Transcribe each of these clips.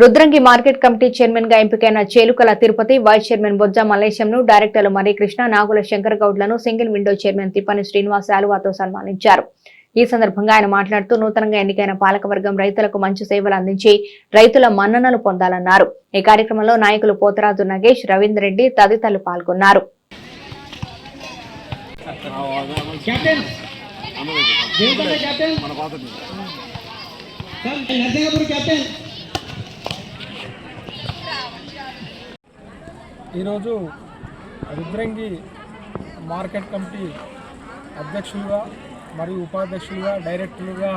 Rudrangi market committee చైర్మన్గా ఎంపికైన Chelukala Tirupati vice chairman Bojja మల్లేశంను డైరెక్టర్లు Marikrishna Nagula Shankar గౌడ్లను single window chairman Tippani Srinivas శాలువాతో సన్మానించారు. ఈ సందర్భంగా ఆయన మాట్లాడుతూ నూతనంగా ఎన్నికైన పాలకవర్గం రైతులకు మంచి సేవలు అందించి రైతుల మన్ననలు పొందాలన్నారు. ఈ కార్యక్రమంలో నాయకులు పోతరాజు నగేష్ రవీందర్ రెడ్డి తదితరులు పాల్గొన్నారు. కెప్టెన్! ఈరోజు రుద్రంగి మార్కెట్ కమిటీ అధ్యక్షులుగా మరియు ఉపాధ్యక్షులుగా డైరెక్టర్లుగా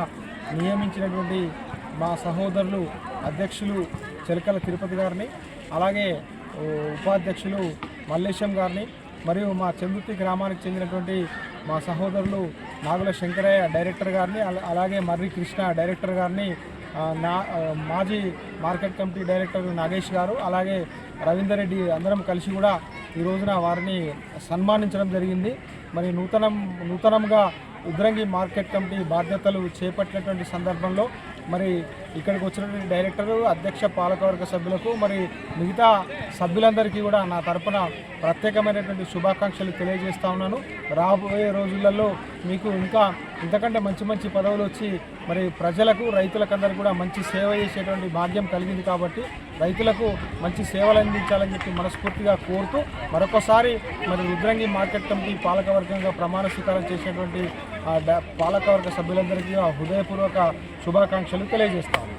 నియమించినటువంటి మా సహోదరులు అధ్యక్షులు చెలకల తిరుపతి గారిని అలాగే ఉపాధ్యక్షులు మల్లేశం గారిని మరియు మా చందుర్తి గ్రామానికి చెందినటువంటి మా సహోదరులు నాగుల శంకరయ్య డైరెక్టర్ గారిని అలా- అలాగే మర్రి కృష్ణ డైరెక్టర్ గారిని నా మాజీ మార్కెట్ కమిటీ డైరెక్టర్ నాగేష్ గారు అలాగే రవీందర్ రెడ్డి అందరం కలిసి కూడా ఈ రోజున వారిని సన్మానించడం జరిగింది. మరి నూతనం నూతనంగా ఉద్రంగి మార్కెట్ కమిటీ బాధ్యతలు చేపట్టినటువంటి సందర్భంలో మరి ఇక్కడికి వచ్చినటువంటి డైరెక్టరు అధ్యక్ష పాలకవర్గ సభ్యులకు మరి మిగతా సభ్యులందరికీ కూడా నా తరపున ప్రత్యేకమైనటువంటి శుభాకాంక్షలు తెలియజేస్తా ఉన్నాను. రాబోయే రోజులలో మీకు ఇంకా ఇంతకంటే మంచి మంచి పదవులు వచ్చి మరి ప్రజలకు రైతులకందరూ కూడా మంచి సేవ చేసేటువంటి భాగ్యం కలిగింది కాబట్టి రైతులకు మంచి సేవలు అందించాలని చెప్పి మనస్ఫూర్తిగా కోరుతూ మరొకసారి మరి రుద్రంగి మార్కెట్ కమిటీ పాలకవర్గంగా ప్రమాణ స్వీకారం చేసినటువంటి పాలకవర్గ సభ్యులందరికీ హృదయపూర్వక శుభాకాంక్షలు తెలియజేస్తాము